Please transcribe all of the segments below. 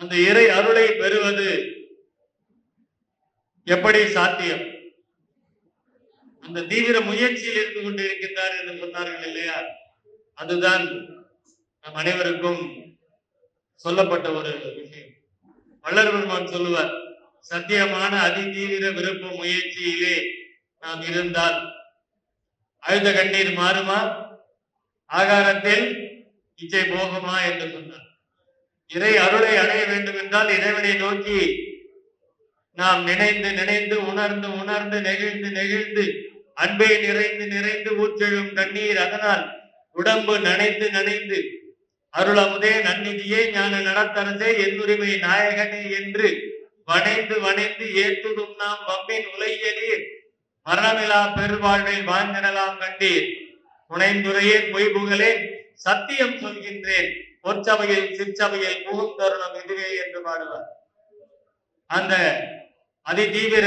அந்த இறை அருளை பெறுவது எப்படி சாத்தியம்? அந்த தீவிர முயற்சியில் இருந்து கொண்டு இருக்கின்றார் என்று சொன்னார்கள் இல்லையா? அதுதான் நம் அனைவருக்கும் சொல்லப்பட்ட ஒரு விஷயம். வள்ளல் பெருமான் சொல்லுவார் சத்தியமான அதிதீவிர விருப்ப முயற்சியிலே நாம் இருந்தால் அழுத கண்ணீர் மாறுமா? ஆகாரத்தில் இச்சை போகுமா? என்று சொன்னார். இறை அருளை அடைய வேண்டும் என்றால் இறைவனை நோக்கி நாம் நினைந்து நினைந்து உணர்ந்து உணர்ந்து நெகிழ்ந்து நெகிழ்ந்து அன்பை நிறைந்து நிறைந்து ஊற்றெழும் தண்ணீர் அதனால் உடம்பு நனைந்து நனைந்து அருளமுதே நன்னிதியே ஞான நடத்தரசே என்னுரிமை நாயகனே என்று வனைந்து வனைந்து ஏத்துதும் நாம் வம்பின் உலையலீர் மரணமிலா பெருவாழ்வில் வாழ்ந்திடலாம் கண்டீர். புனைந்துரையே பொய்புகளேன் சத்தியம் சொல்கின்றேன். பொற்சபையில் சிற்சபையில் புகும் தருணம் இதுவே என்று பாடுவார். அந்த அதிதீவிர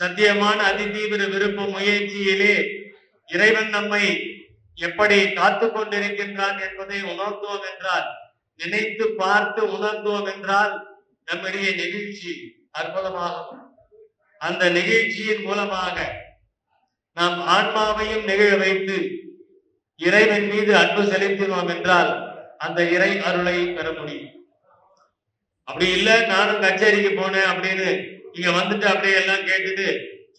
சத்தியமான அதிதீவிர விருப்ப முயற்சியிலே இறைவன் நம்மை எப்படி காத்து கொண்டிருக்கின்றான் என்பதை உணர்ந்தோம் என்றால் நினைத்து பார்த்து உணர்ந்தோம் என்றால் நம்முடைய நெகிழ்ச்சி அற்புதமாகும் அந்த நெகிழ்ச்சியின் மூலமாக நாம் ஆன்மாவையும் நிகழ வைத்து இறைவன் மீது அன்பு செலுத்தினோம் என்றால் அந்த இறை அருளை பெற முடியும். அப்படி இல்ல நானும் கச்சேரிக்கு போனேன் அப்படின்னு இங்க வந்துட்டு அப்படியே எல்லாம் கேட்டுட்டு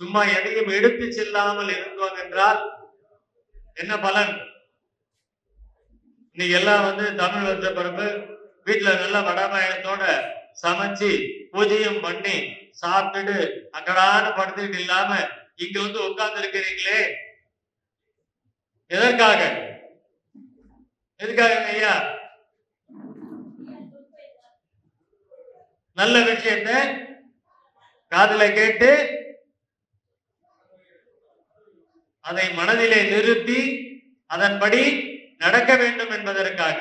சும்மா எதையும் எடுத்து செல்லாமல் இருந்தோம் என்றால் என்ன பலன்? இன்னைக்கு எல்லாம் வந்து தமிழ் வந்த பிறப்பு வீட்டுல நல்ல வடமாயத்தோட சமைச்சு பூஜையும் பண்ணி சாப்பிட்டுட்டு அக்கடான படுத்துட்டு இல்லாம இங்க வந்து உட்கார்ந்து இருக்கிறீங்களே எதற்காக? எதுக்காக ஐயா? நல்ல விஷயத்த காதல கேட்டு அதை மனதிலே நிறுத்தி அதன்படி நடக்க வேண்டும் என்பதற்காக.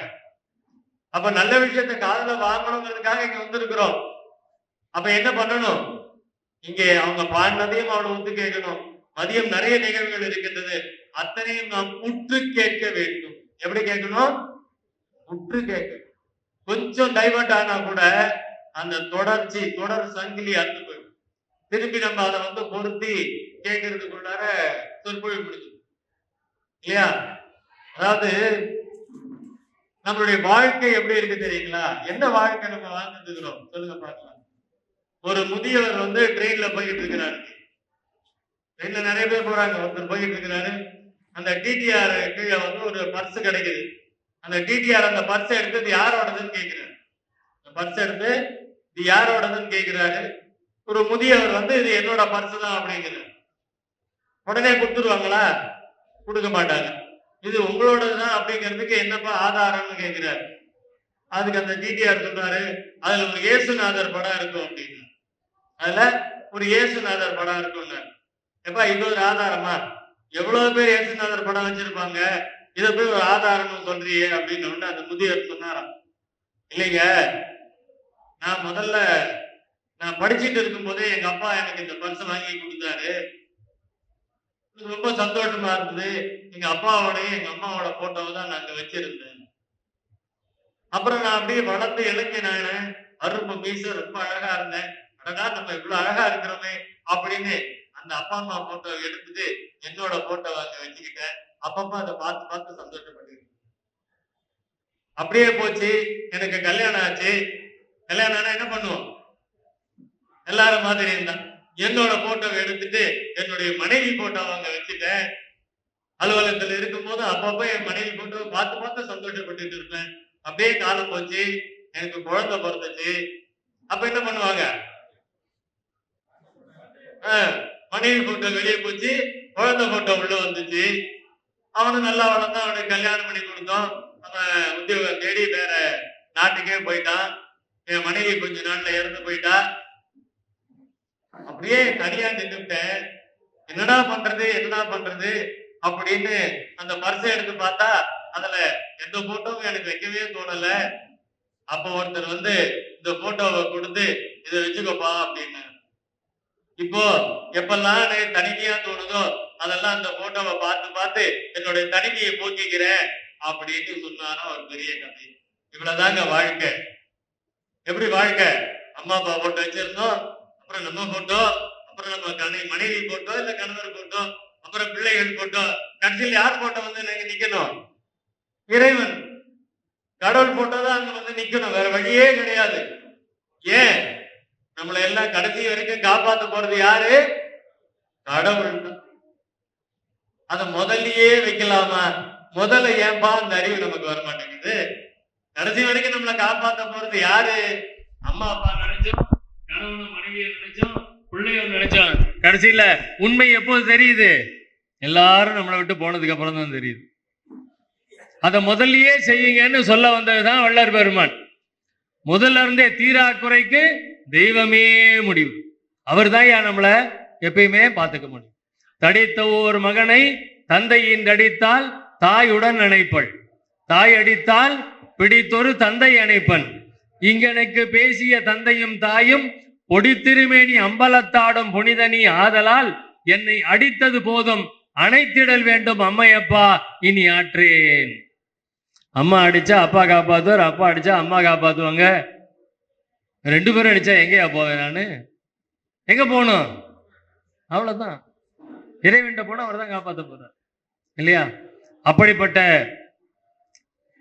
அப்ப நல்ல விஷயத்தை காதல வாங்கணுங்கிறதுக்காக இங்க வந்திருக்கிறோம். அப்ப என்ன பண்ணணும்? இங்கே அவங்க பாடினதையும் அவனை ஒத்து கேட்கணும். மதியம் நிறைய நிகழ்வுகள் இருக்கின்றது. அத்தனையும் நாம் உற்று கேட்க வேண்டும். எப்படி கேட்கணும்? உற்று கேட்கணும். கொஞ்சம் டைவர்ட் ஆனா கூட அந்த தொடர்ச்சி தொடர் சங்கிலி அறுத்து போயிடும். திருப்பி நம்ம அதை வந்து பொருத்தி கேட்கறதுக்குள்ளார சொற்பொழி முடிஞ்சு இல்லையா? அதாவது நம்மளுடைய வாழ்க்கை எப்படி இருக்கு தெரியுங்களா? என்ன வாழ்க்கை நம்ம வாழ்ந்துருக்கிறோம்? இருக்கிறோம் சொல்லுங்க பார்க்கலாம். ஒரு முதியவர் வந்து ட்ரெயின்ல போய்கிட்டு இருக்கிறாரு. ட்ரெயின்ல நிறைய பேர் போறாங்க. ஒருத்தர் போய்கிட்டு இருக்கிறாரு. அந்த டிடிஆர் கீழே வந்து ஒரு பர்ஸ் கிடைக்குது. அந்த டிடிஆர் அந்த பர்ஸை எடுத்து இது யாரோடதுன்னு கேட்குறாரு. அந்த பர்ஸ் எடுத்து இது யாரோடதுன்னு கேட்குறாரு. ஒரு முதியவர் வந்து இது என்னோட பர்ஸ் தான் அப்படிங்கிறார். உடனே கொடுத்துருவாங்களா? கொடுக்க மாட்டாங்க. இது உங்களோடது தான் அப்படிங்கிறதுக்கு என்னப்பா ஆதாரம்னு கேட்குறாரு. அதுக்கு அந்த டிடிஆர் சொல்றாரு அதுல ஒரு இயேசுநாதர் படம் இருக்கும் அப்படின்னு அதுல ஒரு இயேசுநாதர் படம் இருக்கும்ல. எப்பா இது ஒரு ஆதாரமா? எவ்வளவு பேர் ஏசுநாதர் படம் வச்சிருப்பாங்க? இதை போய் ஒரு ஆதாரம்னு சொல்றியே அப்படின்னு ஒண்ணு அந்த முதியவர் சொன்னாராம். இல்லைங்க நான் முதல்ல நான் படிச்சுட்டு இருக்கும் போதே எங்க அப்பா எனக்கு இந்த பரிசு வாங்கி கொடுத்தாரு. ரொம்ப சந்தோஷமா இருந்தது. எங்க அப்பாவோடய எங்க அம்மாவோட போட்டோவை தான் நான் அங்க வச்சிருந்தேன். அப்புறம் நான் அப்படியே வளர்ந்து இளைஞனானேன் அரும்பு மீச ரொம்ப அழகா இருந்தேன். அழகா நம்ம இவ்வளவு அழகா இருக்கிறோமே அப்படின்னு அந்த அப்பா அம்மா போட்டோ எடுத்துட்டு என்னோட போட்டோ அங்க வச்சுக்கிட்டேன். அப்பப்ப அதை பார்த்து பார்த்து சந்தோஷப்பட்டு அப்படியே போச்சு. எனக்கு கல்யாணம் ஆச்சு. கல்யாணம் ஆனா என்ன பண்ணுவோம்? எல்லாரும் மாதிரி இருந்தான். என்னோட போட்டோவை எடுத்துட்டு என்னுடைய மனைவி போட்டோவை அங்க வச்சுட்டேன். அலுவலகத்துல இருக்கும்போது அப்பப்ப என் மனைவி போட்டோவை பார்த்து பார்த்து சந்தோஷப்பட்டுட்டு இருப்பேன். அப்படியே காலம் போச்சு. எனக்கு குழந்தை பிறந்துச்சு. அப்ப என்ன பண்ணுவாங்க? ஆஹ், மனைவி போட்டோ வெளியே போச்சு. குழந்தை போட்டோ உள்ள வந்துச்சு. அவனும் நல்லா வளர்ந்தான் அவனுக்கு கல்யாணம் பண்ணி கொடுத்தோம். அவன் உத்தியோகம் தேடி வேற நாட்டுக்கே போயிட்டான். என் மனைவி கொஞ்ச நாள்ல இறந்து போயிட்டா. அப்படியே தனியா நின்றுட்டேன் என்னடா பண்றது என்னடா பண்றது அப்படின்னு அந்த பர்ஸை எடுத்து பார்த்தா அதுல எந்த போட்டோவும் எனக்கு வைக்கவே தோணல. அப்ப ஒருத்தர் வந்து இந்த போட்டோவை கொடுத்து இதை வச்சுக்கோப்பா அப்படின்னு இப்போ எப்பெல்லாம் எனக்கு தனிமையா தோணுதோ அதெல்லாம் அந்த போட்டோவை பார்த்து பார்த்து என்னுடைய தனிமையை போக்கிக்கிறேன் அப்படின்னு சொன்னாலும் ஒரு பெரிய கதை. இவ்வளவுதாங்க வாழ்க்கை. எப்படி வாழ்க்கை? அம்மா அப்பா போட்டோ வச்சிருந்தோம் அப்புறம் நம்ம போட்டோ அப்புறம் நம்ம கணை மனைவி போட்டோ இல்ல கணவர் போட்டோ அப்புறம் பிள்ளைகள் போட்டோ கடைசியில் யார் போட்டோ வந்து எனக்கு நிக்கணும்? இறைவன். கடவுள் போட்டோ தான் அங்க வந்து நிக்கணும். வேற வழியே கிடையாது. ஏன்? நம்மளை எல்லாம் கடைசி வரைக்கும் காப்பாத்த போறது யாரு? கடவுள். அத முதல்லயே வைக்கலாமா? முதல்ல ஏன்பா அந்த அறிவு நமக்கு வர மாட்டேங்குது கடைசி வரைக்கும் நம்மளை காப்பாத்த போறது யாரு? அம்மா அப்பா நினைச்சோம் கணவனும் மனைவியை நினைச்சோம் பிள்ளையும் நினைச்சோம். கடைசியில உண்மை எப்போது தெரியுது? எல்லாரும் நம்மளை விட்டு போனதுக்கு அப்புறம் தான் தெரியுது. அத முதல்லயே செய்யுங்கன்னு சொல்ல வந்ததுதான் வள்ளர் பெருமான். முதல்ல இருந்தே தீரா குறைக்கு தெய்வமே முடிவு. அவர் தான் நம்மள எப்பயுமே பார்த்துக்க முடியும். தடித்த ஒரு மகனை தந்தையின் அடித்தால் தாயுடன் நினைப்பள் தாய் அடித்தால் பிடித்தொரு தந்தை அணைப்பன். இங்கனுக்கு பேசிய தந்தையும் தாயும் பொடித்திருமேனி அம்பலத்தாடும் புனிதனி ஆதலால் என்னை அடித்தது போதும் அணைத்திடல் வேண்டும் அம்மையப்பா இனி ஆற்றேன். அம்மா அடிச்சா அப்பா காப்பாத்துவார் அப்பா அடிச்சா அம்மா காப்பாத்துவாங்க. ரெண்டு பேரும் அடித்தா எங்கேயா போவேன் நான்? எங்கே போகணும்? அவ்வளோதான் இறைவன்ட்ட போனால் அவர் தான் காப்பாற்ற போகிறார் இல்லையா? அப்படிப்பட்ட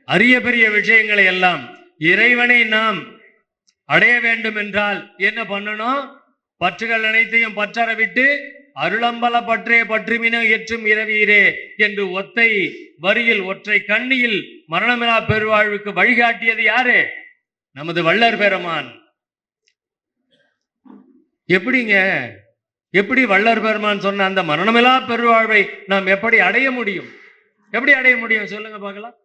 அரிய பெரிய விஷயங்களை எல்லாம் இறைவனை நாம் அடைய வேண்டும் என்றால் என்ன பண்ணணும்? பற்றுகள் அனைத்தையும் பற்றற விட்டு அருளம்பல பற்றே பற்றுமின ஏற்றும் இரவீரே என்று ஒத்தை வரியில் ஒற்றை கண்ணியில் மரணமிலா பெருவாழ்வுக்கு வழிகாட்டியது யாரு? நமது வள்ளர் பெருமான். எப்படிங்க? எப்படி வள்ளர் பெருமான் சொன்ன அந்த மரணமிலா பெருவாழ்வை நாம் எப்படி அடைய முடியும்? எப்படி அடைய முடியும்? சொல்லுங்க பார்க்கலாம்.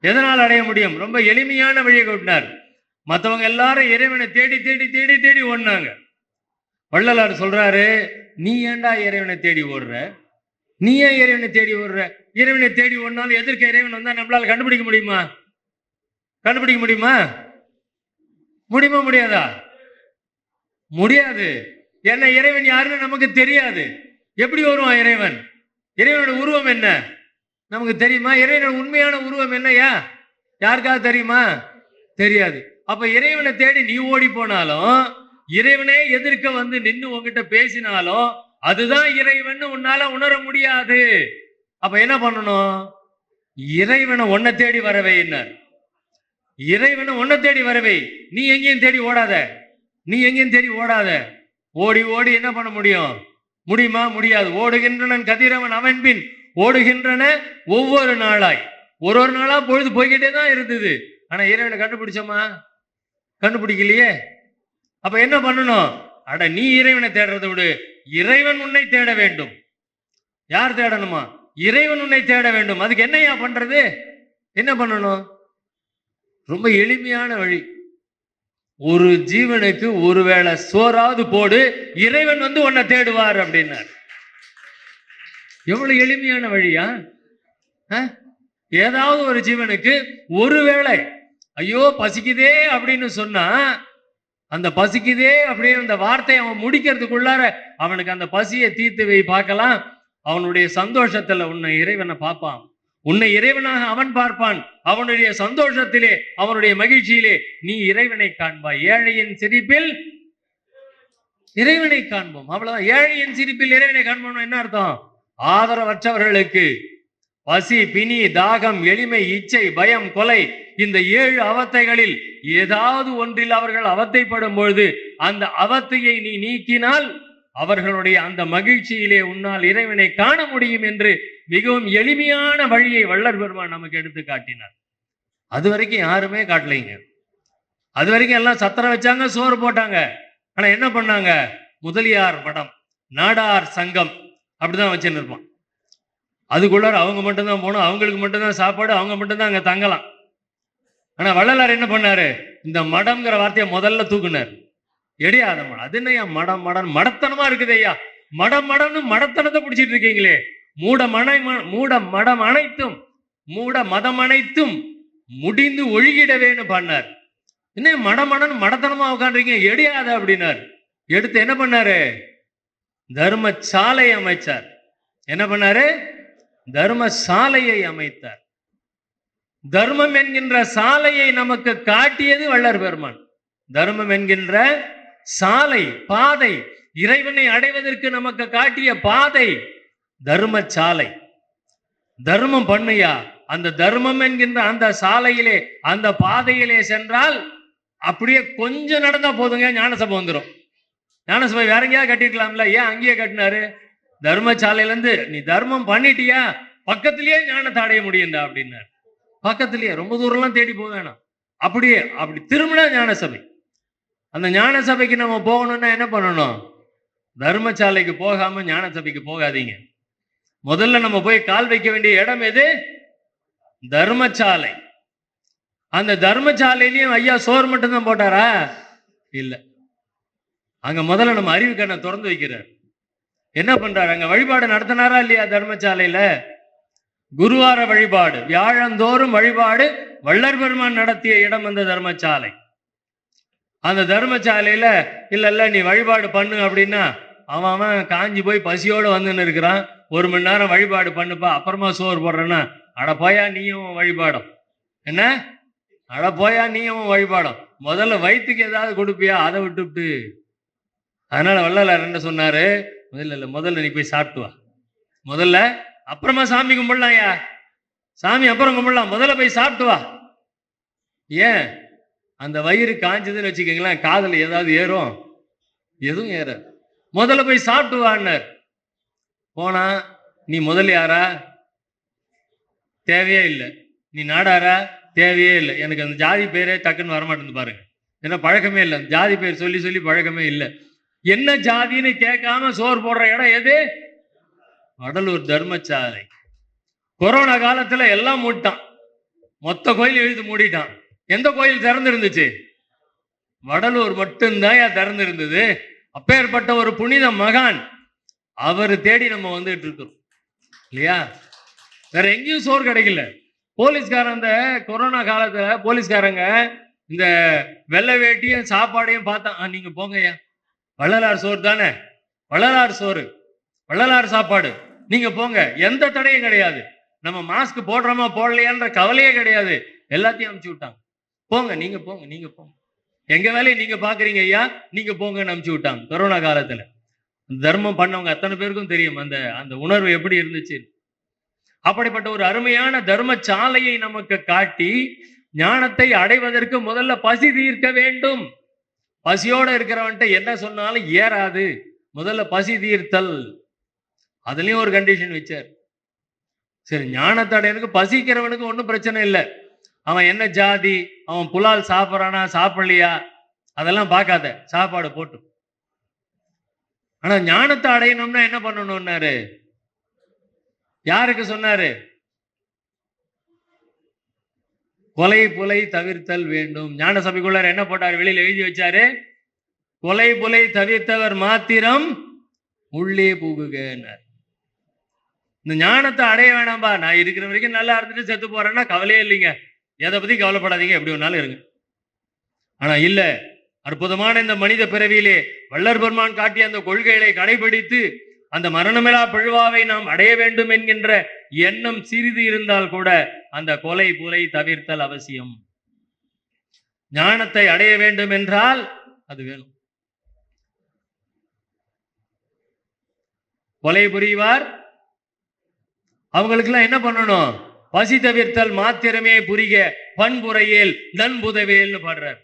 எதனால் அடைய முடியும்? ரொம்ப எளிமையான வழியை கூட்டினார். மற்றவங்க எல்லாரும் இறைவனை தேடி தேடி தேடி தேடி ஓடினாங்க. வள்ளலார் சொல்றாரு நீ ஏன்டா இறைவனை தேடி ஓடுற? நீ ஏன் இறைவனை தேடி ஓடுற? இறைவனை தேடி ஓடினாலும் எதிர்க்க இறைவன் வந்தா நம்மளால கண்டுபிடிக்க முடியுமா? கண்டுபிடிக்க முடியுமா? முடியுமா முடியாதா? முடியாது. ஏன்னா இறைவன் யாருன்னு நமக்கு தெரியாது. எப்படி வருவான் இறைவன்? இறைவனோட உருவம் என்ன? நமக்கு தெரியுமா? இறைவனோட உண்மையான உருவம் என்னையா யாருக்காவது தெரியுமா? தெரியாது. அப்ப இறைவனை தேடி நீ ஓடி போனாலும் இறைவனே எதிர்க்க வந்து நின்று உங்ககிட்ட பேசினாலும் அதுதான் இறைவன் உன்னால உணர முடியாது. அப்ப என்ன பண்ணணும்? இறைவனை ஒன்ன தேடி வரவே என்ன இறைவனை ஒன்ன தேடி வரவே. நீ எங்கேயும் தேடி ஓடாத. நீ எங்கேயும் தேடி ஓடாத. ஓடி ஓடி என்ன பண்ண முடியும்? முடியுமா? முடியாது. ஓடுகின்றனன் கதிரவன் அவன் பின். ஓடுகின்றன ஒவ்வொரு நாளாய். ஒரு ஒரு நாளா பொழுது போய்கிட்டே தான் இருந்தது. ஆனா இறைவனை கண்டுபிடிச்சோமா? கண்டுபிடிக்கலையே. அப்ப என்ன பண்ணணும்? அட நீ இறைவனை தேடுறதை விடு. இறைவன் உன்னை தேட வேண்டும். யார் தேடணுமா? இறைவன் உன்னை தேட வேண்டும். அதுக்கு என்னையா பண்றது? என்ன பண்ணணும்? ரொம்ப எளிமையான வழி. ஒரு ஜீவனுக்கு ஒருவேளை சோறாவது போடு இறைவன் வந்து உன்னை தேடுவார் அப்படின்னார். எவ்வளவு எளிமையான வழியா? ஆ? ஏதாவது ஒரு ஜீவனுக்கு ஒருவேளை ஐயோ பசிக்குதே அப்படின்னு சொன்னா அந்த பசிக்குதே அப்படின்னு அந்த வார்த்தையை அவன் முடிக்கிறதுக்குள்ளார அவனுக்கு அந்த பசியை தீர்த்து வை பார்க்கலாம். அவனுடைய சந்தோஷத்துல உன்னை இறைவனை பார்ப்பான். உன்னை இறைவனாக அவன் பார்ப்பான். அவனுடைய சந்தோஷத்திலே அவனுடைய மகிழ்ச்சியிலே நீ இறைவனை காண்பாய். ஏழையின் சிரிப்பில் இறைவனை காண்போம். அவ்வளவுதான். ஏழையின் சிரிப்பில் இறைவனை காண்போம் என்ன அர்த்தம்? ஆதரவற்றவர்களுக்கு பசி பிணி தாகம் எளிமை இச்சை பயம் கொலை இந்த ஏழு அவத்தைகளில் ஏதாவது ஒன்றில் அவர்கள் அவத்தைப்படும் பொழுது அந்த அவத்தையை நீ நீக்கினால் அவர்களுடைய அந்த மகிழ்ச்சியிலே உன்னால் இறைவனை காண முடியும் என்று மிகவும் எளிமையான வழியை வள்ளல் பெருமான் நமக்கு எடுத்து காட்டினார். அது வரைக்கும் யாருமே காட்டலைங்க. அது வரைக்கும் எல்லாம் சத்திரம் வச்சாங்க சோறு போட்டாங்க. ஆனா என்ன பண்ணாங்க? முதலியார் படம் நாடார் சங்கம் அப்படிதான் வச்சுன்னு இருப்பான். அதுக்குள்ளார அவங்க மட்டும்தான் போகணும் அவங்களுக்கு மட்டும்தான் சாப்பாடு அவங்க மட்டும்தான் அங்க தங்கலாம். ஆனா வள்ளலார் என்ன பண்ணாரு? இந்த மடம்ங்கிற வார்த்தையை முதல்ல தூக்குனார். எடையாத மடம். அது என்னய்யா மடம் மடம்? மடத்தனமா இருக்குது ஐயா. மடம் மடம்னு மடத்தனத்தை பிடிச்சிட்டு இருக்கீங்களே. மூட மனை மூட மடம் அனைத்தும் மூட மதம் அனைத்தும் முடிந்து ஒழுகிடவேன்னு பண்ணார். என்ன மடமடன் மடத்தனமா உட்காந்துருக்கீங்க எடியாத அப்படின்னார். எடுத்து என்ன பண்ணாரு? தர்ம சாலை அமைச்சார். என்ன பண்ணாரு? தர்ம சாலையை அமைத்தார். தர்மம் என்கின்ற சாலையை நமக்கு காட்டியது வள்ளர் பெருமான். தர்மம் என்கின்ற சாலை பாதை இறைவனை அடைவதற்கு நமக்கு காட்டிய பாதை தர்ம சாலை தர்மம் பண்ணுயா? அந்த தர்மம் என்கின்ற அந்த சாலையிலே அந்த பாதையிலே சென்றால் அப்படியே கொஞ்சம் நடந்தா போதுங்க ஞானசபை வந்துடும் ஞானசபை வேற எங்கேயாவது கட்டிருக்கலாம்ல ஏன் அங்கேயே கட்டினாரு? தர்மசாலையில இருந்து நீ தர்மம் பண்ணிட்டியா? பக்கத்திலேயே ஞானத்தை அடைய முடியும்டா அப்படின்னாரு. பக்கத்திலேயே ரொம்ப தூரம்லாம் தேடி போக வேணாம். அப்படியே அப்படி திரும்பினா ஞானசபை. அந்த ஞான சபைக்கு நம்ம போகணும்னா என்ன பண்ணணும்? தர்மசாலைக்கு போகாம ஞான சபைக்கு போகாதீங்க. முதல்ல நம்ம போய் கால் வைக்க வேண்டிய இடம் எது? தர்மசாலை. அந்த தர்மசாலையிலையும் ஐயா சோறு மட்டும்தான் போட்டாரா? இல்ல. அங்க முதல்ல நம்ம அறிவு கண்ணை திறந்து வைக்கிறார். என்ன பண்றாரு? அங்க வழிபாடு நடத்தினாரா இல்லையா தர்மசாலையில? குருவார வழிபாடு வியாழந்தோறும் வழிபாடு வள்ளர் பெருமான் நடத்திய இடம் அந்த தர்மசாலை. அந்த தர்மசாலையில் இல்லைல்ல நீ வழிபாடு பண்ணு அப்படின்னா அவன் அவன் காஞ்சி போய் பசியோடு வந்துன்னு இருக்கிறான். ஒரு மணி நேரம் வழிபாடு பண்ணுப்பா அப்புறமா சோறு போடுறேன்னா அட போயா நீயும் வழிபாடும். என்ன? அட போயா நீயும் வழிபாடும். முதல்ல வயிற்றுக்கு ஏதாவது கொடுப்பியா அதை விட்டுவிட்டு. அதனால வள்ளலார் என்ன சொன்னாரு? முதல்ல இல்லை முதல்ல நீ போய் சாப்பிட்டு வா. முதல்ல அப்புறமா சாமி கும்பிடலாம்யா. சாமி அப்புறம் கும்பிடலாம். முதல்ல போய் சாப்பிட்டு வா. ஏன்? அந்த வயிறு காஞ்சதுன்னு வச்சுக்கோங்களேன் காதல் ஏதாவது ஏறும்? எதுவும் ஏற. முதல்ல போய் சாப்பிட்டு வான்னார் போனா நீ முதல் யாரா? தேவையே இல்லை. நீ நாடாரா? தேவையே இல்லை. எனக்கு அந்த ஜாதி பேரே டக்குன்னு வரமாட்டேங்குது பாருங்க. ஏன்னா பழக்கமே இல்லை. அந்த ஜாதி பேர் சொல்லி சொல்லி பழக்கமே இல்லை. என்ன ஜாதின்னு கேட்காம சோறு போடுற இடம் எது? வடலூர் தர்மச்சாலை கொரோனா காலத்துல எல்லாம் மூட்டான் மொத்த கோயில் எழுத்து மூடிட்டான். எந்த கோயில் திறந்து இருந்துச்சு வடலூர் மட்டும்தான் திறந்து இருந்தது அப்பேற்பட்ட ஒரு புனித மகான் அவர் தேடி நம்ம வந்துட்டு இருக்கிறோம். இல்லையா? வேற எங்கேயும் சோறு கிடைக்கல. போலீஸ்காரன் அந்த கொரோனா காலத்துல போலீஸ்காரங்க இந்த வெள்ளை வேட்டியும் சாப்பாடையும் பார்த்தான் நீங்க போங்கய்யா. வள்ளலார் சோறு தானே? வள்ளலார் சோறு. வள்ளலார் சாப்பாடு. நீங்க போங்க. எந்த தடையும் கிடையாது. நம்ம மாஸ்க் போடுறோமா போடலையான்ற கவலையே கிடையாது. எல்லாத்தையும் அமுச்சு விட்டாங்க. போங்க நீங்க போங்க நீங்க போங்க. எங்க வேலையை நீங்க பாக்குறீங்க ஐயா? நீங்க போங்கன்னு அனுப்பிச்சு விட்டாங்க கொரோனா காலத்துல. தர்மம் பண்ணவங்க அத்தனை பேருக்கும் தெரியும் அந்த அந்த உணர்வு எப்படி இருந்துச்சு. அப்படிப்பட்ட ஒரு அருமையான தர்ம சாலையை நமக்கு காட்டி ஞானத்தை அடைவதற்கு முதல்ல பசி தீர்க்க வேண்டும். பசியோட இருக்கிறவன்ட்ட என்ன சொன்னாலும் ஏறாது. முதல்ல பசி தீர்த்தல். அதுலயும் ஒரு கண்டிஷன் வச்சார். சரி ஞானத்தை அடையனுக்கு பசிக்கிறவனுக்கு ஒன்றும் பிரச்சனை இல்லை. அவன் என்ன ஜாதி? அவன் புலால் சாப்பிட்றானா சாப்பிடலையா? அதெல்லாம் பார்க்காத. சாப்பாடு போட்டு ஆனா ஞானத்தை அடையணும்னா என்ன பண்ணணும்னாரு? யாருக்கு சொன்னாரு? கொலை புலை தவிர்த்தல் வேண்டும். ஞான சபைக்குள்ளார் என்ன போட்டார்? வெளியில எழுதி வச்சாரு? கொலை புலை தவிர்த்தவர் மாத்திரம் உள்ளே புகுகன்னார். இந்த ஞானத்தை அடைய வேணாம்பா. நான் இருக்கிற வரைக்கும் நல்லா இருந்துட்டு செத்து போறேன்னா கவலையே இல்லைங்க. எதை பத்தி கவலைப்படாதீங்க எப்படி ஒன்றாலும் இருங்க. ஆனா இல்ல அற்புதமான இந்த மனித பிறவியிலே வள்ளர் பெருமான் காட்டிய அந்த கொள்கைகளை கடைபிடித்து அந்த மரணமிலா பிழ்வாவை நாம் அடைய வேண்டும் என்கின்ற எண்ணம் சிறிது இருந்தால் கூட அந்த கொலை புலை தவிர்த்தல் அவசியம். ஞானத்தை அடைய வேண்டும் என்றால் அது வேணும். கொலை புரிவார். அவங்களுக்கெல்லாம் என்ன பண்ணணும்? பசி தவிர்த்தல் மாத்திரமே புரிக பண்புரையேல் நன்புதவேல்னு பாடுறார்.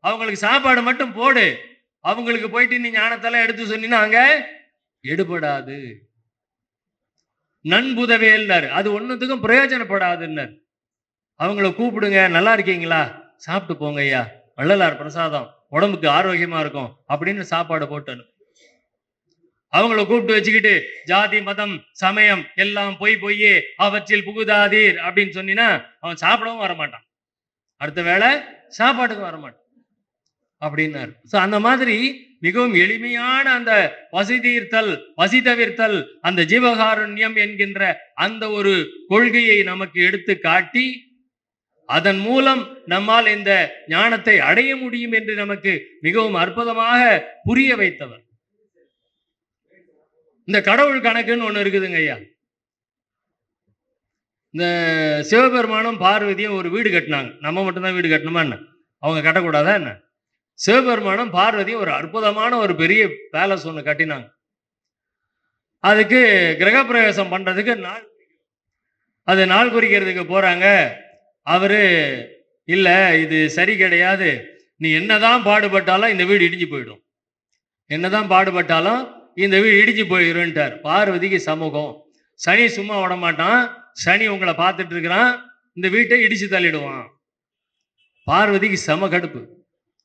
அவங்களுக்கு சாப்பாடு மட்டும் போடு. அவங்களுக்கு போயிட்டு நீ ஞானத்தெல்லாம் எடுத்து சொன்னீங்கன்னா அங்க எடுபடாது. நண்புதவேல்னார். அது ஒன்றுத்துக்கும் பிரயோஜனப்படாதுன்னார். அவங்கள கூப்பிடுங்க நல்லா இருக்கீங்களா? சாப்பிட்டு போங்க ஐயா வள்ளலார் பிரசாதம். உடம்புக்கு ஆரோக்கியமா இருக்கும். அப்படின்னு சாப்பாடு போட்டு அனுப்பு. அவங்கள கூப்பிட்டு வச்சுக்கிட்டு ஜாதி மதம் சமயம் எல்லாம் பொய் பொய்யே அவற்றில் புகுதாதீர் அப்படின்னு சொன்னீங்கன்னா அவன் சாப்பிடவும் வரமாட்டான். அடுத்த வேளை சாப்பாட்டுக்கு வரமாட்டான். அப்படின்னாரு. ஸோ அந்த மாதிரி மிகவும் எளிமையான அந்த பசி தீர்த்தல் பசி தவிர்த்தல் அந்த ஜீவகாருண்யம் என்கின்ற அந்த ஒரு கொள்கையை நமக்கு எடுத்து காட்டி அதன் மூலம் நம்மால் இந்த ஞானத்தை அடைய முடியும் என்று நமக்கு மிகவும் அற்புதமாக புரிய வைத்தவர். இந்த கடவுள் கணக்குன்னு ஒன்று இருக்குதுங்க ஐயா. இந்த சிவபெருமானும் பார்வதியும் ஒரு வீடு கட்டினாங்க. நம்ம மட்டும்தான் வீடு கட்டணுமா என்ன? அவங்க கட்டக்கூடாதா என்ன? சிவபெருமானும் பார்வதியும் ஒரு அற்புதமான ஒரு பெரிய பேலஸ் ஒன்று கட்டினாங்க. அதுக்கு கிரகப்பிரவேசம் பண்ணுறதுக்கு நாள் அது நாள் குறிக்கிறதுக்கு போகிறாங்க அவர் இல்லை இது சரி கிடையாது. நீ என்னதான் பாடுபட்டாலும் இந்த வீடு இடிஞ்சு போயிடும். என்னதான் பாடுபட்டாலும் இந்த வீடு இடிஞ்சு போயிருன்ட்டார். பார்வதிக்கு சமூகம். சனி சும்மா விடமாட்டான். சனி உங்களை பார்த்துட்டு இருக்கிறான். இந்த வீட்டை இடிச்சு தள்ளிடுவான். பார்வதிக்கு செம கடுப்பு.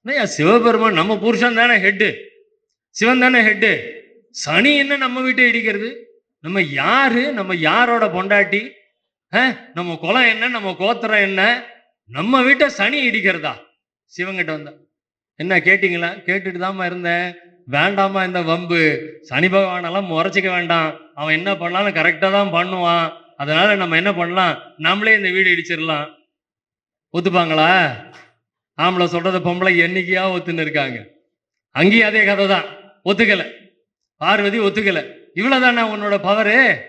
என்னய்யா சிவபெருமான் நம்ம புருஷன் தானே ஹெட்டு சிவன் தானே ஹெட்டு சனி என்ன நம்ம வீட்டை இடிக்கிறது? நம்ம யாரு? நம்ம யாரோட பொண்டாட்டி? ஆ? நம்ம குலம் என்ன? நம்ம கோத்திரம் என்ன? நம்ம வீட்டை சனி இடிக்கிறதா? சிவங்கிட்ட வந்தா. என்ன கேட்டிங்களா? கேட்டுட்டு தாம்மா இருந்தேன். வேண்டாமா இந்த வம்பு. சனி பகவானெல்லாம் முறைச்சிக்க வேண்டாம். அவன் என்ன பண்ணாலும் கரெக்டாக தான் பண்ணுவான். அதனால நம்ம என்ன பண்ணலாம்? நம்மளே இந்த வீடு இடிச்சிடலாம். ஒத்துப்பாங்களா? ஆம்பளை சொல்றத பொம்பளை என்னைக்கையா ஒத்துன்னு இருக்காங்க. அங்கேயும் அதே கதை தான். ஒத்துக்கலை. பார்வதி ஒத்துக்கலை. இவ்வளோதானே உன்னோட பவரு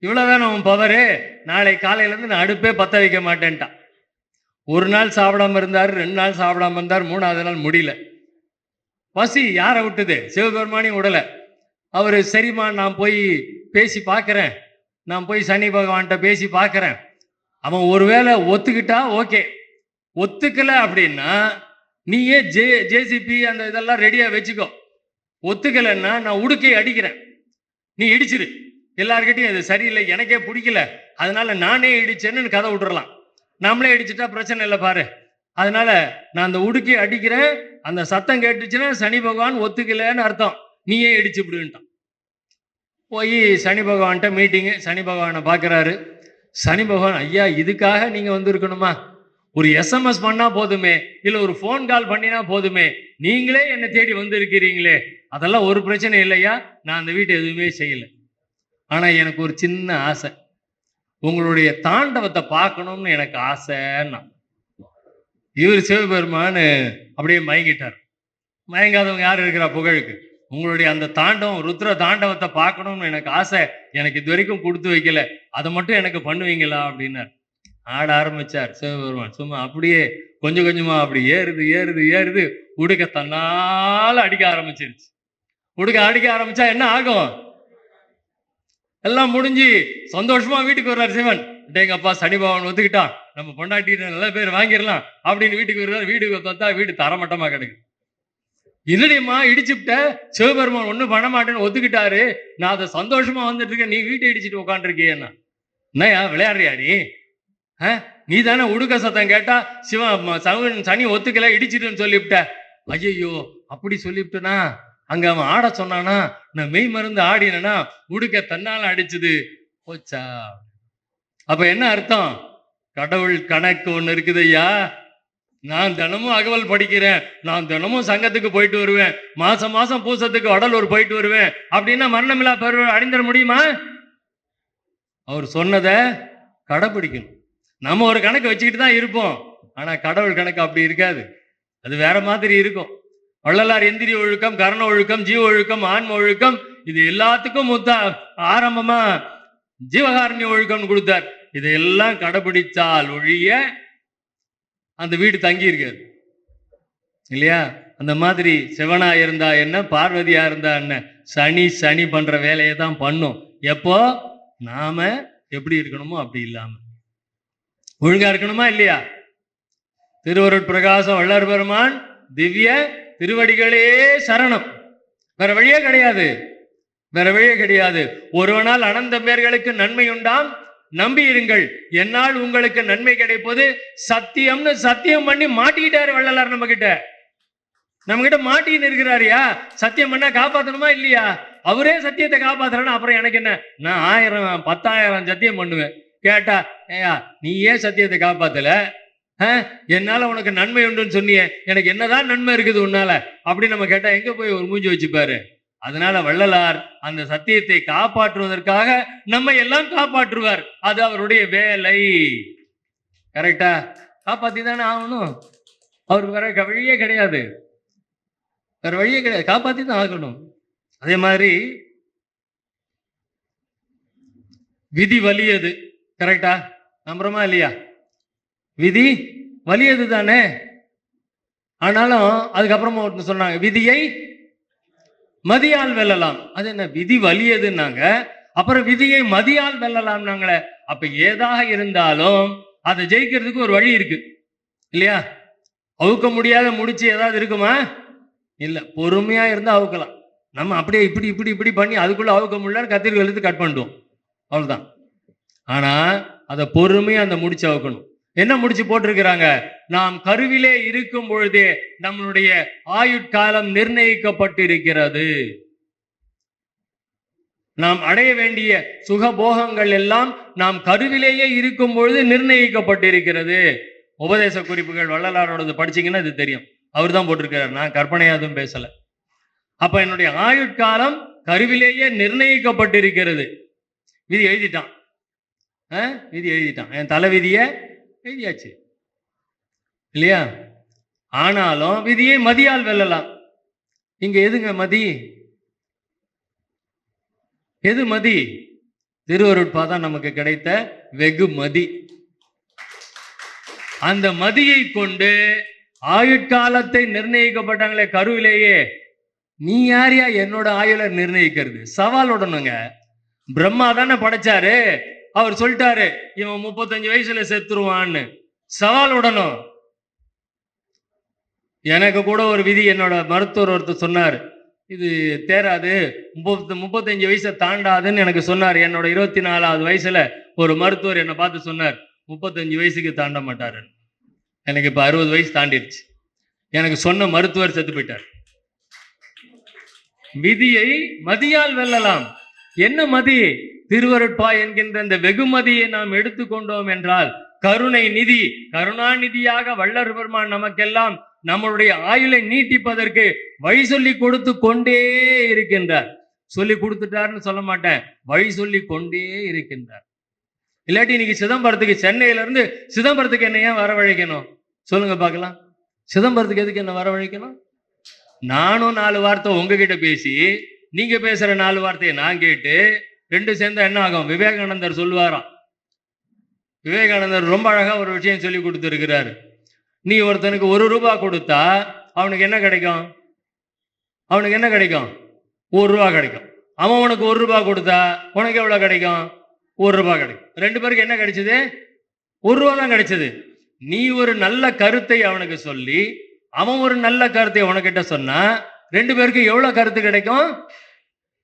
இவ்வளோதானே உன் பவரு நாளை காலையிலேருந்து நான் அடுப்பே பத்த வைக்க மாட்டேன்ட்டான். ஒரு நாள் சாப்பிடாம இருந்தார் ரெண்டு நாள் சாப்பிடாம இருந்தார் மூணாவது நாள் முடியல. பசி யாரை விட்டுது? சிவபெருமானையும் விடலை. அவர் சரிம்மா நான் போய் பேசி பார்க்குறேன். நான் போய் சனி பகவான்கிட்ட பேசி பார்க்குறேன். அவன் ஒருவேளை ஒத்துக்கிட்டா ஓகே. ஒத்துக்கலை அப்படின்னா நீயே ஜே ஜேசிபி அந்த இதெல்லாம் ரெடியாக வச்சுக்கோ. ஒத்துக்கலைன்னா நான் உடுக்கை அடிக்கிறேன். நீ இடிச்சிரு. எல்லார்கிட்டயும் அது சரியில்லை எனக்கே பிடிக்கல. அதனால நானே இடிச்சேன்னு கதை விட்டுறலாம். நம்மளே இடிச்சிட்டா பிரச்சனை இல்லை பாரு. அதனால நான் அந்த உடுக்கி அடிக்கிறேன் அந்த சத்தம் கேட்டுச்சுன்னா சனி பகவான் ஒத்துக்கலைன்னு அர்த்தம். நீயே இடிச்சு விடுன்ட்டான். போய் சனி பகவான்கிட்ட மீட்டிங்கு சனி பகவானை பார்க்குறாரு. சனி பகவான் ஐயா இதுக்காக நீங்கள் வந்திருக்கணுமா? ஒரு எஸ்எம்எஸ் பண்ணால் போதுமே இல்லை ஒரு ஃபோன் கால் பண்ணினா போதுமே நீங்களே என்னை தேடி வந்திருக்கிறீங்களே அதெல்லாம் ஒரு பிரச்சனை இல்லையா? நான் அந்த வீட்டை எதுவுமே செய்யலை. ஆனால் எனக்கு ஒரு சின்ன ஆசை. உங்களுடைய தாண்டவத்தை பார்க்கணும்னு எனக்கு ஆசைன்னா. இவர் சிவபெருமான் அப்படியே மயங்கிட்டார். மயங்காதவங்க யார் இருக்கிறா புகழுக்கு? உங்களுடைய அந்த தாண்டவம் ருத்ர தாண்டவத்தை பார்க்கணும்னு எனக்கு ஆசை. எனக்கு இது வரைக்கும் கொடுத்து வைக்கல. அதை மட்டும் எனக்கு பண்ணுவீங்களா அப்படின்னார். ஆட ஆரம்பிச்சார் சிவபெருமான். சும்மா அப்படியே கொஞ்சம் கொஞ்சமா அப்படி ஏறுது ஏறுது ஏறுது. உடுக்க தன்னால் அடிக்க ஆரம்பிச்சிருச்சு. உடுக்க அடிக்க ஆரம்பிச்சா என்ன ஆகும்? எல்லாம் முடிஞ்சு சந்தோஷமா வீட்டுக்கு வர்றார் சிவன். டேங்க அப்பா சனி பகவான் ஒத்துக்கிட்டான்? நம்ம பொண்டாட்டி நல்ல பேர் வாங்கிடலாம். அப்படின்னு வீட்டுக்கு வருவார். வீட்டுக்கு பார்த்தா வீடு தரமட்டமா கிடக்கு. என்னடியம்மா இடிச்சுப்பிட்ட சிவபெருமான் ஒன்றும் பண்ண மாட்டேன்னு ஒத்துக்கிட்டாரு. நான் அதை சந்தோஷமா வந்துட்டு இருக்கேன். நீ வீட்டை இடிச்சிட்டு உட்காந்துருக்கியண்ணா என்னய்யா விளையாடுறியா நீ? ஆ? நீ தானே உடுக்க சத்தம் கேட்டா சிவன் சவன் சனி ஒத்துக்கல இடிச்சிட்டுன்னு சொல்லிவிட்ட. ஐயோ அப்படி சொல்லிவிட்டனா? அங்க அவன் ஆட சொன்னானா? நான் மெய் மருந்து ஆடினா உடுக்க தன்னால அடிச்சுது. போச்சா? அப்ப என்ன அர்த்தம்? கடவுள் கணக்கு ஒன்று இருக்குது ஐயா. நான் தினமும் அகவல் படிக்கிறேன். நான் தினமும் சங்கத்துக்கு போயிட்டு வருவேன். மாசம் மாசம் பூசத்துக்கு வடலூர் போயிட்டு வருவேன். அப்படின்னா மரணமில்லா பெரு அடைந்துட முடியுமா? அவர் சொன்னதை கடைப்பிடிக்கணும். நம்ம ஒரு கணக்கு வச்சுக்கிட்டு தான் இருப்போம். ஆனால் கடவுள் கணக்கு அப்படி இருக்காது. அது வேற மாதிரி இருக்கும். வள்ளலார் எந்திரி ஒழுக்கம் கரண ஒழுக்கம் ஜீவ ஒழுக்கம் ஆன்ம ஒழுக்கம் இது எல்லாத்துக்கும் முத்தா ஆரம்பமா ஜீவகாரண்ய ஒழுக்கம்னு கொடுத்தார். இதையெல்லாம் கடைபிடிச்சால் ஒழிய அந்த வீடு தங்கி இருக்காது. இல்லையா? அந்த மாதிரி சிவனா இருந்தா என்ன? பார்வதியா இருந்தா என்ன? சனி சனி பண்ற வேலையை தான் பண்ணும். எப்போ? நாம எப்படி இருக்கணுமோ அப்படி இல்லாம. ஒழுங்கா இருக்கணுமா இல்லையா? திருவருட் பிரகாசம் வள்ளர் பெருமான் திவ்ய திருவடிகளே சரணம். வேற வழியே கிடையாது. வேற வழியே கிடையாது. ஒருவனால் அனந்த பேர்களுக்கு நன்மை உண்டாம். நம்பி இருங்கள் என்னால் உங்களுக்கு நன்மை கிடைப்பது சத்தியம்னு சத்தியம் பண்ணி மாட்டிக்கிட்டாரு வள்ளலார் நம்ம கிட்ட நம்ம கிட்ட மாட்டின்னு இருக்கிறாரியா? சத்தியம் பண்ணா காப்பாத்தணுமா இல்லையா? அவரே சத்தியத்தை காப்பாத்துறேன்னா அப்புறம் எனக்கு என்ன? நான் ஆயிரம் பத்தாயிரம் சத்தியம் பண்ணுவேன். கேட்டா ஏயா நீ ஏன் சத்தியத்தை காப்பாத்தல? ஆ? என்னால உனக்கு நன்மை உண்டுன்னு சொன்னியே. எனக்கு என்னதான் நன்மை இருக்குது உன்னால? அப்படி நம்ம கேட்டா எங்க போய் ஒரு மூஞ்சி வச்சுப்பாரு? அதனால வள்ளலார் அந்த சத்தியத்தை காப்பாற்றுவதற்காக நம்ம எல்லாம் காப்பாற்றுவார். அது அவருடைய வேலை. கரெக்டா காப்பாத்தி தானே ஆகணும். அவருக்கு வேற வழியே கிடையாது. வேற வழியே கிடையாது. காப்பாத்தி தான் ஆகணும். அதே மாதிரி விதி வலியது. கரெக்டா நம்புறோமா இல்லையா? விதி வலியது தானே ஆனாலும் அதுக்கப்புறமா ஒருத்தர் சொன்னாங்க விதியை மதியால் வெல்லலாம். அது என்ன விதி வலியதுன்னாங்க. அப்புறம் விதியை மதியால் வெல்லலாம்னாங்களே. அப்ப ஏதாக இருந்தாலும் அதை ஜெயிக்கிறதுக்கு ஒரு வழி இருக்கு. இல்லையா? அவுக்க முடியாத முடிச்சு ஏதாவது இருக்குமா? இல்ல பொறுமையா இருந்தா அவுக்கலாம். நம்ம அப்படியே இப்படி இப்படி இப்படி பண்ணி அதுக்குள்ள அவுக்க முடியலன்னு கத்திரிக்கல் எடுத்து கட் பண்ணிட்டோம் அவ்வளவுதான். ஆனா அதை பொறுமையா அந்த முடிச்சு அவுக்கணும். என்ன முடிச்சு போட்டிருக்கிறாங்க? நாம் கருவிலே இருக்கும் பொழுதே நம்மளுடைய ஆயுட்காலம் நிர்ணயிக்கப்பட்டிருக்கிறது. நாம் அடைய வேண்டிய சுகபோகங்கள் எல்லாம் நாம் கருவிலேயே இருக்கும் பொழுது நிர்ணயிக்கப்பட்டிருக்கிறது. உபதேச குறிப்புகள் வள்ளலாரோடது படிச்சீங்கன்னா இது தெரியும். அவர் தான் போட்டிருக்கிறார். நான் கற்பனையாதும் பேசல. அப்ப என்னுடைய ஆயுட்காலம் கருவிலேயே நிர்ணயிக்கப்பட்டிருக்கிறது. விதி எழுதிட்டான். விதி எழுதிட்டான். என் தலைவிதியை எழுதியாச்சு. இல்லையா? ஆனாலும் விதியை மதியால் வெல்லலாம். இங்க எதுங்க மதி? எது மதி? திருவருட்பா தான் நமக்கு கிடைத்த வெகு மதி. அந்த மதியை கொண்டு ஆயுட்காலத்தை நிர்ணயிக்கப்பட்டாங்களே கருவிலேயே நீ யாரையா என்னோட ஆயுளை நிர்ணயிக்கிறது? சவால் விடணுங்க. பிரம்மா தானே படைச்சாரு. அவர் சொல்லிட்டாரு இவன் முப்பத்தஞ்சு வயசுல செத்துருவான்னு. சவால் விடணும். எனக்கு கூட ஒரு விதி என்னோட மருத்துவர் ஒருத்தர் சொன்னார் இது தேராது முப்பத்து முப்பத்தஞ்சு வயசை தாண்டாதுன்னு எனக்கு சொன்னார். என்னோட இருபத்தி நாலாவது வயசுல ஒரு மருத்துவர் என்னை பார்த்து சொன்னார் முப்பத்தஞ்சு வயசுக்கு தாண்ட மாட்டாரு. எனக்கு இப்போ அறுபது வயசு தாண்டிடுச்சு எனக்கு சொன்ன மருத்துவர் செத்து போயிட்டார். விதியை மதியால் வெல்லலாம். என்ன மதி? திருவருட்பா என்கின்ற இந்த வெகுமதியை நாம் எடுத்துக்கொண்டோம் என்றால் கருணை நிதி கருணாநிதியாக வல்லர் பெருமான் நமக்கெல்லாம் நம்மளுடைய ஆயுளை நீட்டிப்பதற்கு வழி சொல்லி கொடுத்து கொண்டே இருக்கின்றார். சொல்லி கொடுத்துட்டாருன்னு சொல்ல மாட்டேன். வழி சொல்லி கொண்டே இருக்கின்றார். இல்லாட்டி இன்னைக்கு சிதம்பரத்துக்கு சென்னையில இருந்து சிதம்பரத்துக்கு என்ன ஏன் வரவழைக்கணும்? சொல்லுங்க பார்க்கலாம். சிதம்பரத்துக்கு எதுக்கு என்ன வரவழைக்கணும்? நானும் நாலு வார்த்தை உங்ககிட்ட பேசி நீங்க பேசுற நாலு வார்த்தையை நான் கேட்டு ரெண்டு சேர்ந்தா என்ன ஆகும்? விவேகானந்தர் சொல்லுவாராம். விவேகானந்தர் ரொம்ப அழகாக ஒரு விஷயம் சொல்லி கொடுத்துருக்கிறாரு. நீ ஒருத்தனுக்கு ஒரு ரூபா கொடுத்தா அவனுக்கு என்ன கிடைக்கும்? அவனுக்கு என்ன கிடைக்கும்? ஒரு ரூபா கிடைக்கும். அவன் உனக்கு ஒரு ரூபா கொடுத்தா உனக்கு எவ்வளோ கிடைக்கும்? ஒரு ரூபா கிடைக்கும். ரெண்டு பேருக்கு என்ன கிடைச்சது? ஒரு ரூபா தான் கிடைச்சது. நீ ஒரு நல்ல கருத்தை அவனுக்கு சொல்லி அவன் ஒரு நல்ல கருத்தை உனக்கிட்ட சொன்னா ரெண்டு பேருக்கு எவ்வளோ கருத்து கிடைக்கும்?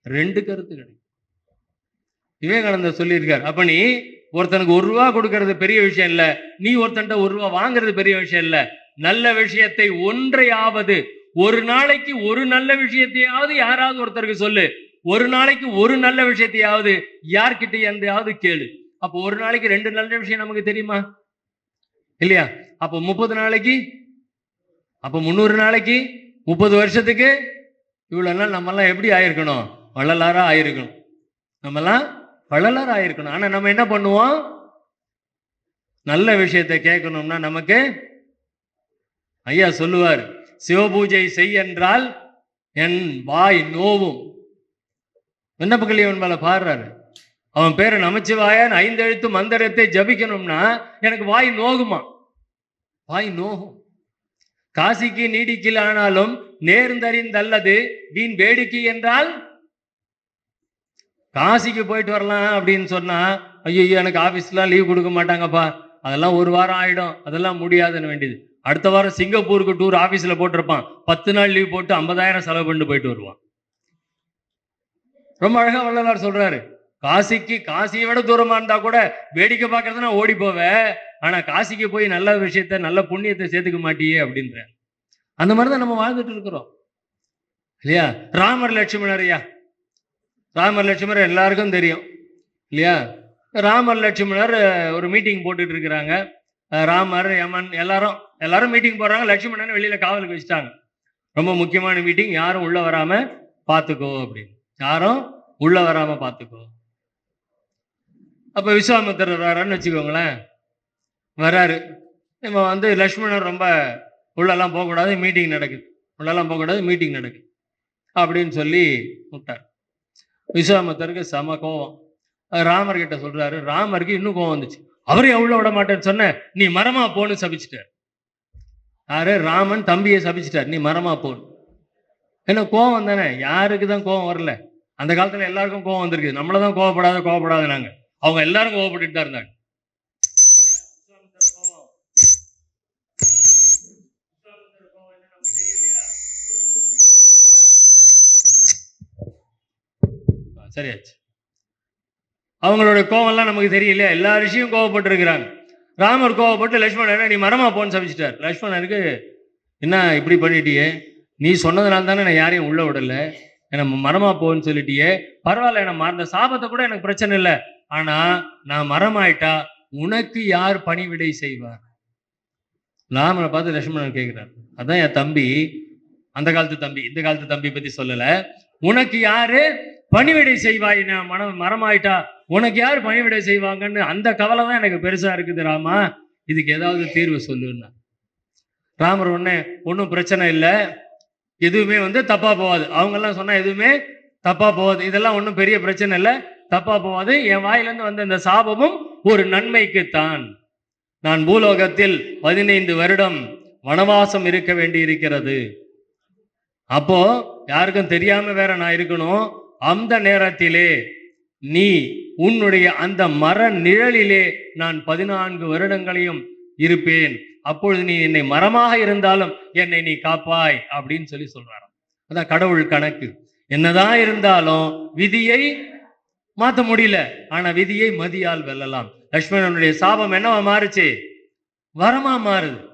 ரெண்டு கருத்து கிடைக்கும். விவேகானந்தர் சொல்லியிருக்கார். அப்ப நீ ஒருத்தனுக்கு ஒரு ரூபா கொடுக்கறது பெரிய விஷயம் இல்லை. நீ ஒருத்தன்ட்ட ஒரு ரூபா வாங்குறது பெரிய விஷயம் இல்ல. நல்ல விஷயத்தை ஒன்றையாவது ஒரு நாளைக்கு ஒரு நல்ல விஷயத்தையாவது யாராவது ஒருத்தருக்கு சொல்லு. ஒரு நாளைக்கு ஒரு நல்ல விஷயத்தையாவது யார்கிட்ட எந்தையாவது கேளு. அப்போ ஒரு நாளைக்கு ரெண்டு நல்ல விஷயம் நமக்கு தெரியுமா? இல்லையா? அப்போ முப்பது நாளைக்கு அப்போ முந்நூறு நாளைக்கு முப்பது வருஷத்துக்கு இவ்வளோ நாள் நம்மெல்லாம் எப்படி ஆயிருக்கணும்? வள்ளலாராக ஆயிருக்கணும். நம்மெல்லாம் வள்ளலாரா இருக்கணும் ஆனால் நம்ம என்ன பண்ணுவோம்? நல்ல விஷயத்தை கேட்கணும்னா நமக்கு ஐயா சொல்லுவார் சிவபூஜை செய் என்றால் என் வாய் நோவும். விண்ணப்பக்கலியவன் மேல பாடுறாரு. அவன் பேரை நமச்சிவாயன் ஐந்தெழுத்து மந்திரத்தை ஜபிக்கணும்னா எனக்கு வாய் நோகுமா? வாய் நோகும். காசிக்கு நீடிக்கில் ஆனாலும் நேர்ந்தறிந்தல்லது வீண் வேடிக்கை என்றால் காசிக்கு போயிட்டு வரலாம் அப்படின்னு சொன்னா ஐயோ எனக்கு ஆஃபீஸ்லாம் லீவ் கொடுக்க மாட்டாங்கப்பா. அதெல்லாம் ஒரு வாரம் ஆயிடும். அதெல்லாம் முடியாதுன்னு வேண்டியது. அடுத்த வாரம் சிங்கப்பூருக்கு டூர் ஆஃபீஸில் போட்டிருப்பான். பத்து நாள் லீவ் போட்டு ஐம்பதாயிரம் செலவு பண்ணிட்டு போயிட்டு வருவான். ரொம்ப அழகாக வள்ளலார் சொல்றாரு. காசிக்கு காசியை விட தூரமா இருந்தால் கூட வேடிக்கை பார்க்கறதுனா ஓடி போவேன் ஆனா காசிக்கு போய் நல்ல விஷயத்த நல்ல புண்ணியத்தை சேர்த்துக்க மாட்டியே அப்படின்ற அந்த மாதிரி தான் நம்ம வாழ்ந்துட்டு இருக்கிறோம். இல்லையா? ராமர் லட்சுமணர் ஐயா. ராமர் லட்சுமணர் எல்லாருக்கும் தெரியும் இல்லையா? ராமர் லட்சுமணர் ஒரு மீட்டிங் போட்டுட்டு இருக்கிறாங்க ராமர் யமன் எல்லாரும் எல்லாரும் மீட்டிங் போடுறாங்க. லட்சுமணன் வெளியில காவலுக்கு வச்சுட்டாங்க. ரொம்ப முக்கியமான மீட்டிங் யாரும் உள்ள வராம பார்த்துக்கோ அப்படின்னு. யாரும் உள்ள வராம பார்த்துக்கோ அப்ப விஸ்வாமித்திரர் வரான்னு வச்சுக்கோங்களேன் வராரு. நம்ம வந்து லக்ஷ்மணர் ரொம்ப உள்ளெல்லாம் போகக்கூடாது மீட்டிங் நடக்குது. உள்ளெல்லாம் போகக்கூடாது மீட்டிங் நடக்குது. அப்படின்னு சொல்லி விட்டார் விஸ்வாமித்தருக்கு செம கோபம் ராமர் கிட்ட சொல்றாரு ராமருக்கு இன்னும் கோவம் வந்துச்சு. அவரு எவ்வளோ விட மாட்டேன்னு சொன்ன நீ மரமா போன்னு சபிச்சிட்டார். யாரு? ராமன் தம்பியை சபிச்சிட்டார். நீ மரமா போன்னு. என்ன கோவம் தானே? யாருக்கு தான் கோவம் வரல? அந்த காலத்துல எல்லாருக்கும் கோவம் வந்திருக்கு நம்மள தான் கோவப்படாத கோவப்படாத நாங்க அவங்க எல்லாரும் கோவப்பட்டுட்டு தான் இருந்தாங்க. சரியாச்சு. அவங்களுடைய கோவம்லாம் நமக்கு தெரியலையா? எல்லா ரிஷியும் கோவப்பட்டிருக்கிறாங்க. ராமர் கோவப்பட்டு லக்ஷ்மணன் நீ மரமா போன்னு சமைச்சிட்டார் லக்ஷ்மணனுக்கு என்ன இப்படி பண்ணிட்டியே? நீ சொன்னதுனால தானே நான் யாரையும் உள்ள விடல. எனக்கு மரமா போன்னு சொல்லிட்டியே. பரவாயில்ல எனக்கு அந்த சாபத்தை கூட எனக்கு பிரச்சனை இல்லை. ஆனா நான் மரமாயிட்டா உனக்கு யார் பணிவிடை செய்வார்? ராமனை பார்த்து லட்சுமணன் கேட்கிறார். அதான் என் தம்பி. அந்த காலத்து தம்பி இந்த காலத்து தம்பி பத்தி சொல்லல. உனக்கு யாரு? பணிவிடை செய்வாய் நான் மனம் மரமாயிட்டா? உனக்கு யார் பணிவிடை செய்வாங்கன்னு அந்த கவலை தான் எனக்கு பெருசா இருக்குது ராமா. இதுக்கு ஏதாவது தீர்வு சொல்லுன்னா. ராமர் உடனே ஒன்றும் பிரச்சனை இல்லை. எதுவுமே வந்து தப்பா போகாது. அவங்கெல்லாம் சொன்னால் சொன்னா எதுவுமே தப்பா போகாது. இதெல்லாம் ஒன்றும் பெரிய பிரச்சனை இல்லை. தப்பா போகாது. என் வாயிலிருந்து வந்த இந்த சாபமும் ஒரு நன்மைக்குத்தான். நான் பூலோகத்தில் பதினைந்து வருடம் வனவாசம் இருக்க வேண்டி இருக்கிறது அப்போ யாருக்கும் தெரியாம வேற நான் இருக்கணும். அந்த நேரத்திலே நீ உன்னுடைய அந்த மர நிழலிலே நான் பதினான்கு வருடங்களையும் இருப்பேன். அப்பொழுது நீ என்னை மரமாக இருந்தாலும் என்னை நீ காப்பாய் அப்படின்னு சொல்லி சொல்றாராம். அதான் கடவுள் கணக்கு. என்னதான் இருந்தாலும் விதியை மாத்த முடியல. ஆனா விதியை மதியால் வெல்லலாம். லட்சுமணனுடைய சாபம் என்னவா மாறுச்சு? வரமா மாறுது.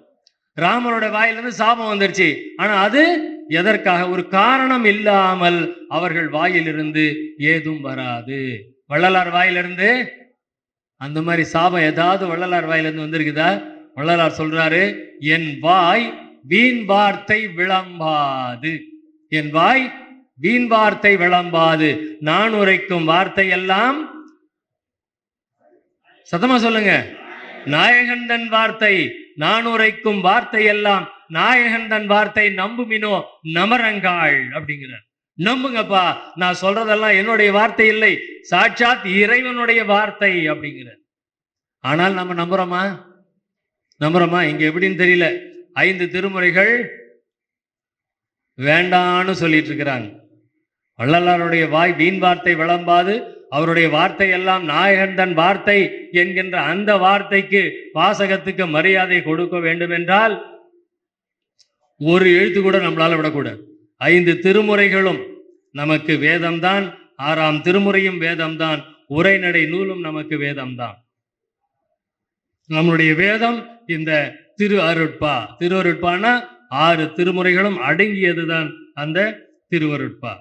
ராமனோட வாயிலிருந்து சாபம் வந்துருச்சு. ஆனா அது எதற்காக? ஒரு காரணம் இல்லாமல் அவர்கள் வாயிலிருந்து ஏதும் வராது. வள்ளலார் வாயிலிருந்து? அந்த மாதிரி சாபம் ஏதாவது வள்ளலார் வாயிலிருந்து வந்திருக்குதா? வள்ளலார் சொல்றாரு என் வாய் வீண் வார்த்தை விளம்பாது. என் வாய் வீண் வார்த்தை விளம்பாது. நான் உரைக்கும் வார்த்தை எல்லாம் சத்தமா சொல்லுங்க. நாயகந்தன் வார்த்தை. நான் உரைக்கும் வார்த்தை எல்லாம் நாயகன் தன் வார்த்தை நம்புமினோ நமரங்காள் அப்படிங்கிறார். நம்புங்கப்பா நான் சொல்றதெல்லாம் என்னுடைய வார்த்தை இல்லை சாட்சாத் இறைவனுடைய வார்த்தை அப்படிங்கிறார். ஆனால் நம்ம நம்புறோமா? நம்புறோமா? இங்க எப்படின்னு தெரியல. ஐந்து திருமுறைகள் வேண்டான்னு சொல்லிட்டு இருக்கிறாங்க. வள்ளலாருடைய வாய் வீண் வார்த்தை விளம்பாது அவருடைய வார்த்தை எல்லாம் நாயகன் தன் வார்த்தை என்கின்ற அந்த வார்த்தைக்கு வாசகத்துக்கு மரியாதை கொடுக்க வேண்டும் என்றால் ஒரு எழுத்து கூட நம்மளால விடக்கூடாது. ஐந்து திருமுறைகளும் நமக்கு வேதம்தான் ஆறாம் திருமுறையும் வேதம்தான் உரைநடை நூலும் நமக்கு வேதம்தான். நம்மளுடைய வேதம் இந்த திரு அருட்பா. திருவருட்பானா ஆறு திருமுறைகளும் அடங்கியதுதான் அந்த திருவருட்பா